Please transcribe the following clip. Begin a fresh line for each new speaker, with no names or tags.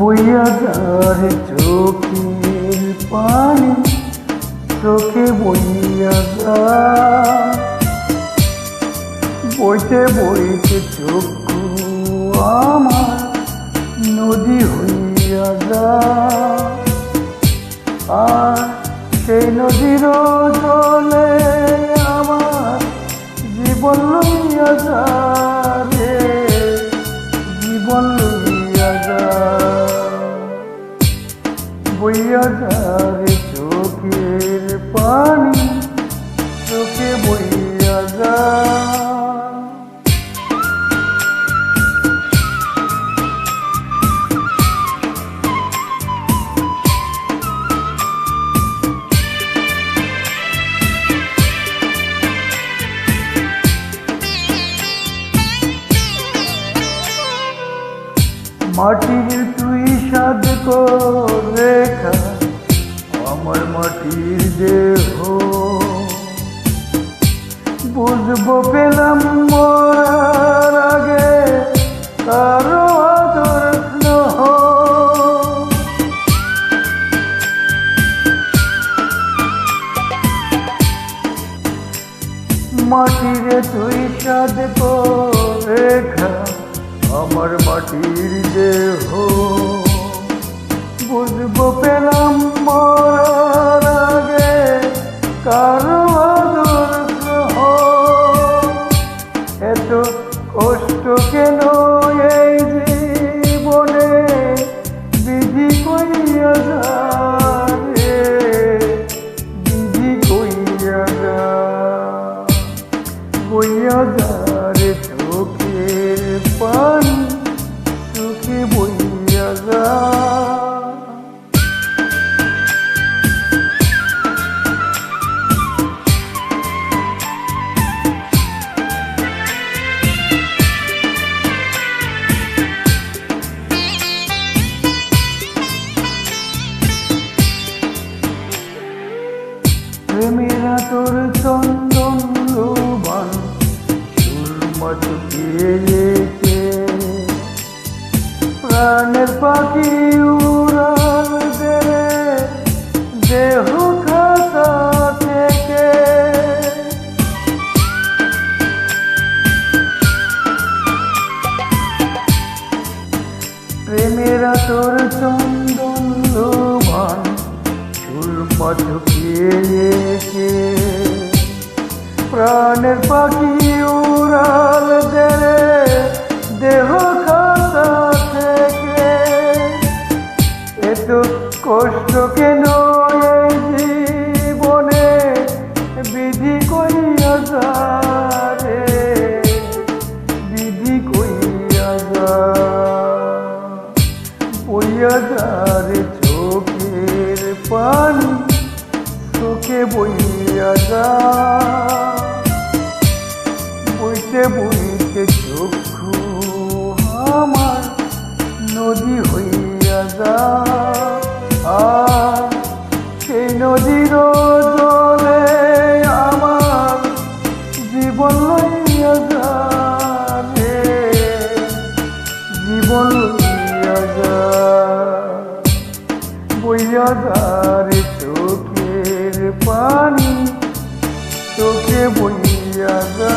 বইয়া যার চোখের পানি চোখে বইয়া যা বইতে বইতে চক্ষু আমার নদী হইয়া যা চোখে বইয়া যা মাটির তুই সাদ রেখা আমার মাটির বুঝব পেলাম মরার আগে কারও আদর মাটিরে তুই সাদ রেখা আমার মাটির দেহ। বুঝব পেলাম মরার কেন তোর চন্দন লোবান সুরমা চুকিয়ে প্রাণের পাখি দেহ থেকে। প্রেমেরা তোর চন্দন লোভান সুরমা এসে প্রাণের পাখি উড়াল দেরে, দেহ খাতা থেকে। এত কষ্ট কেন জীবনে? বিধি কইয়া যা রে বিধি কইয়া যা। বইয়া যা রে চোখের পানি চোখে বইয়া যা। বইতে বইতে চক্ষু আমার নদী হইয়া যা আর সেই নদীর জলে আমার জীবন লইয়া যা জীবন লইয়া যা বইয়া যা রে চোখের পানি, চোখে বইয়া যা